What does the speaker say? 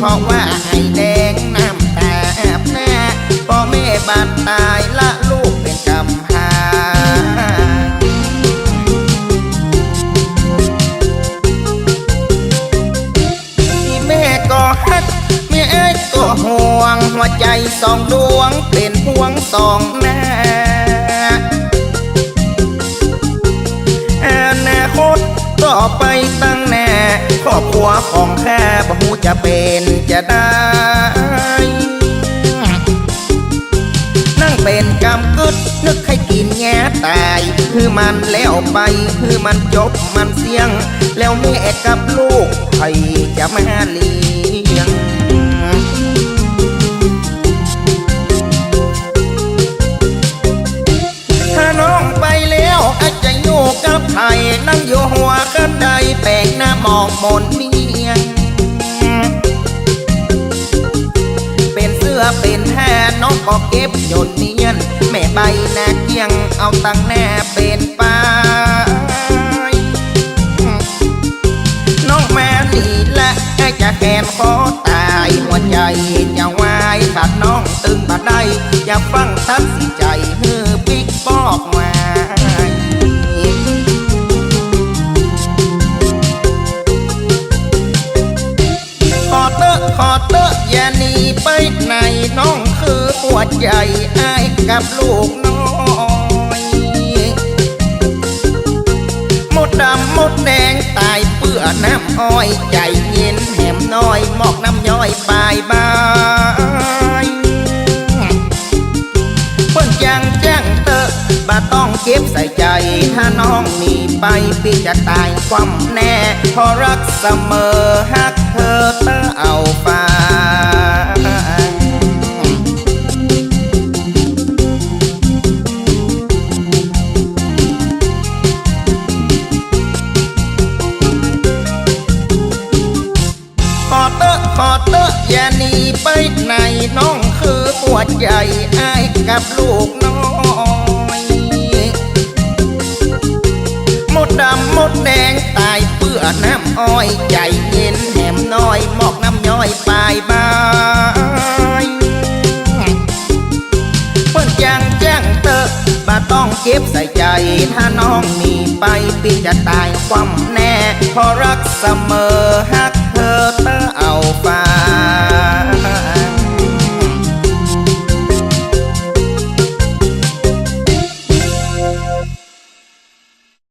เพราะว่าให้แดงน้ำตาแอบแน่พ่อแม่บานตายละลูกเป็นกำพร้าที่แม่ก็ฮักแม่เอ้ยก็ห่วงหัวใจสองดวงเป็นห่วงสองหน้า ไปตั้งแน่ครอบครัวของแค่บ่หูจะเป็นจะได้ นั่งเป็นกำกึดนึกให้กินแง่ตาย คือมันแล้วไปคือมันจบมันเสียง แล้วแม่กับลูกใครจะมาเลี้ยง องมนเมียง เป็นเสื้อเป็นแห่น้องก็เก็บหยดเนียน แม่ใบหน้าเกียงเอาตังแน่เป็นปลาน้องแม่นีและไอ้จะแขนคอตายหัวใจจะวายขาดน้องตึงบาดได้อย่าฟังทัดสิใจ ขอเตอะอย่าหนีไปไหนน้องคือหัวใจอ้ายกับลูกน้อยหมดดำหมดแดงตายเปื้อน้ำอ้อยใจเย็นแหมน้อยหมอกน้ำย้อยปลายบายเพิ่นยังแจ้งเตอะบ่ต้องเก็บใส่ใจถ้าน้องหนี ไปพี่จะตายความแน่เพอรักเสมอฮักเธอเตอเอาฟ้าขอเตอะขอเตออย่าหนีไปไหนน้องคือหัวใจอ้ายกับลูกน้อย มดแดงตายเปื้อน้ำอ้อยใจเย็นแหมน้อยหมอกน้ำย้อยปลายบายเพิ่นจังแจ้งเตอะบ่ต้องเก็บใส่ใจ ถ้าน้องหนีไปพี่จะตายความแน่เพอรักเสมอฮักเธอเตอเอาฟ้า